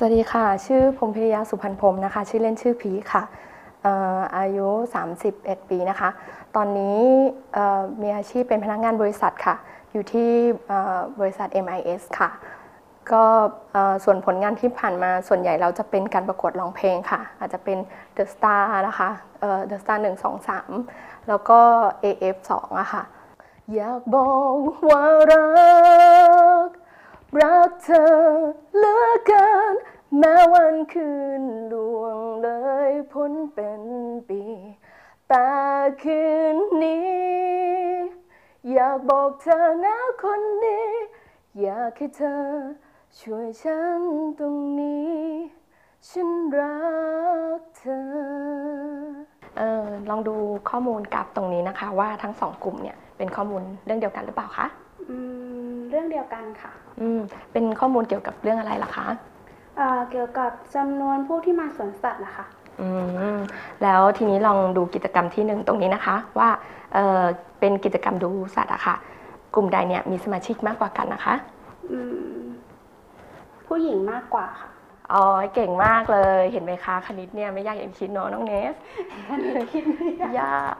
สวัสดีค่ะ ชื่อพรมพิริยาสุพรรณพรมนะคะ ชื่อเล่นชื่อพีค่ะอายุ 31 ปีนะคะ ตอนนี้มีอาชีพเป็นพนักงานบริษัทค่ะ อยู่ที่บริษัท MIS ค่ะ ก็ส่วนผลงานที่ผ่านมาส่วนใหญ่เราจะเป็นการประกวดร้องเพลงค่ะ อาจจะเป็น The Star นะคะเอ่อ The Star 1 2 3 แล้วก็ AF 2 อะค่ะ อยากบอกว่ารัก รักเธอเหลือเกินแม้วัน คืนล่วงเลยพ้นเป็นปี แต่คืนนี้ อยากบอกเธอนะคนนี้ อยากให้เธอ ช่วยฉันตรงนี้ ฉันรักเธอเออลองดูข้อมูลกับตรงนี้นะคะ ว่าทั้งสองกลุ่มเนี่ยเป็นข้อมูลเรื่องเดียวกันหรือเปล่าคะอืมเรื่องเดียวกันค่ะ อืมเป็นข้อมูลเกี่ยวกับเรื่องอะไรล่ะคะ เอ่อเกี่ยวกับจำนวนผู้ที่มาสวนสัตว์นะคะ อืมแล้วทีนี้ลองดูกิจกรรมที่หนึ่งตรงนี้นะคะ ว่าเออเป็นกิจกรรมดูสัตว์อะค่ะ กลุ่มใดเนี่ยมีสมาชิกมากกว่ากันนะคะอืมผู้หญิงมากกว่าค่ะอ๋อเก่งมากเลยเห็นไหมคะคณิตเนี่ยไม่ยากอย่างคิดเนาะน้องเนสคิดไม่ได้ยาก